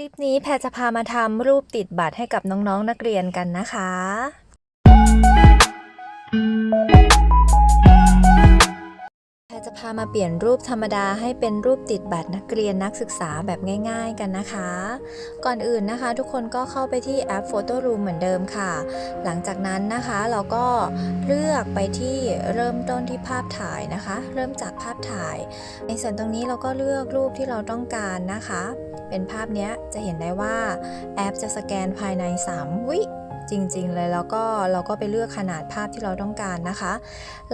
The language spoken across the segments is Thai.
ลิปนี้แพรจะพามาทำรูปติดบัตรให้กับน้องๆนนักเรียนกันนะคะ มาเปลี่ยนรูปธรรมดาให้เป็นรูปติดบัตรนักเรียนนักศึกษาแบบง่าย ๆ กันนะคะ ก่อนอื่นนะคะ ทุกคนก็เข้าไปที่แอป Photo Room เหมือนเดิมค่ะ หลังจากนั้นนะคะเราก็เลือกไปที่เริ่มต้นที่ภาพถ่ายนะคะ เริ่มจากภาพถ่าย ในส่วนตรงนี้เราก็เลือกรูปที่เราต้องการนะคะ เป็นภาพนี้จะเห็นได้ว่าแอปจะสแกนภายใน 3 วิ จริงๆเลยแล้วก็เราก็ไปเลือกขนาดภาพที่เราต้องการนะคะ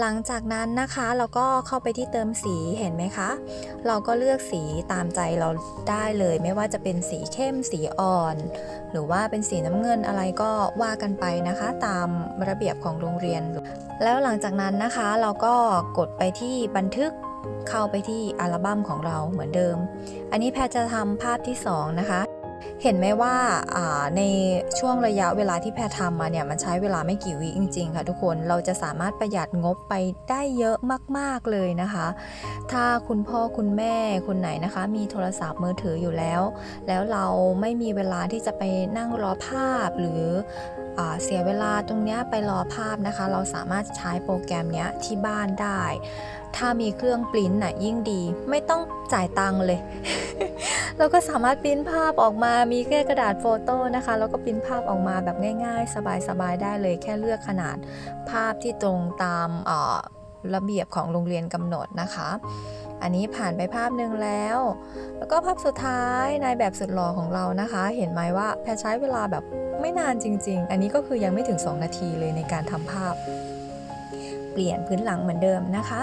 หลังจากนั้นนะคะเราก็เข้าไปที่เติมสีเห็นไหมคะ เราก็เลือกสีตามใจเราได้เลย ไม่ว่าจะเป็นสีเข้มสีอ่อน หรือว่าเป็นสีน้ำเงินอะไรก็ว่ากันไปนะคะ ตามระเบียบของโรงเรียน แล้วหลังจากนั้นนะคะเราก็กดไปที่บันทึกเข้าไปที่อัลบั้มของเราเหมือนเดิม อันนี้แพรจะทำภาพที่ 2 นะคะ เห็นไหมว่าในช่วงระยะเวลาที่แพรทำมาเนี่ยมันใช้เวลาไม่กี่วิจริง ๆ ค่ะทุกคนเราจะสามารถประหยัดงบไปได้เยอะมาก ๆ เลยนะคะ ถ้าคุณพ่อคุณแม่คนไหนนะคะ มีโทรศัพท์มือถืออยู่แล้ว แล้วเราไม่มีเวลาที่จะไปนั่งรอภาพหรืออเสียเวลาตรงเนี้ยไปรอภาพนะคะ เราสามารถใช้โปรแกรมเนี้ยที่บ้านได้ ถ้ามีเครื่องปริ้นน่ะยิ่งดี ไม่ต้องจ่ายตังค์เลย เราก็สามารถปริ้นภาพออกมามีแค่กระดาษโฟโต้นะคะ แล้วก็ปริ้นภาพออกมาแบบง่าย ๆ สบายๆได้เลยแค่เลือกขนาดภาพที่ตรงตามระเบียบของโรงเรียนกำหนดนะคะ อันนี้ผ่านไปภาพหนึ่งแล้ว แล้วก็ภาพสุดท้ายนายแบบสุดหล่อของเรานะคะ เห็นไหมว่าแพรใช้เวลาแบบไม่นานจริง ๆ อันนี้ก็คือยังไม่ถึง 2 นาทีเลยในการทำภาพ เปลี่ยนพื้นหลังเหมือนเดิมนะคะ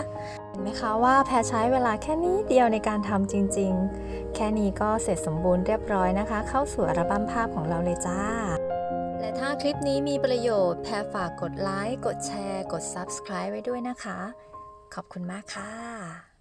เห็นไหมคะว่าแพรใช้เวลาแค่นี้เดียวในการทำจริง ๆ แค่นี้ก็เสร็จสมบูรณ์เรียบร้อยนะคะ เข้าสู่อัลบั้มภาพของเราเลยจ้าและถ้าคลิปนี้มีประโยชน์แพรฝากกดไลค์กดแชร์ กด Subscribe ไว้ด้วยนะคะ ขอบคุณมากค่ะ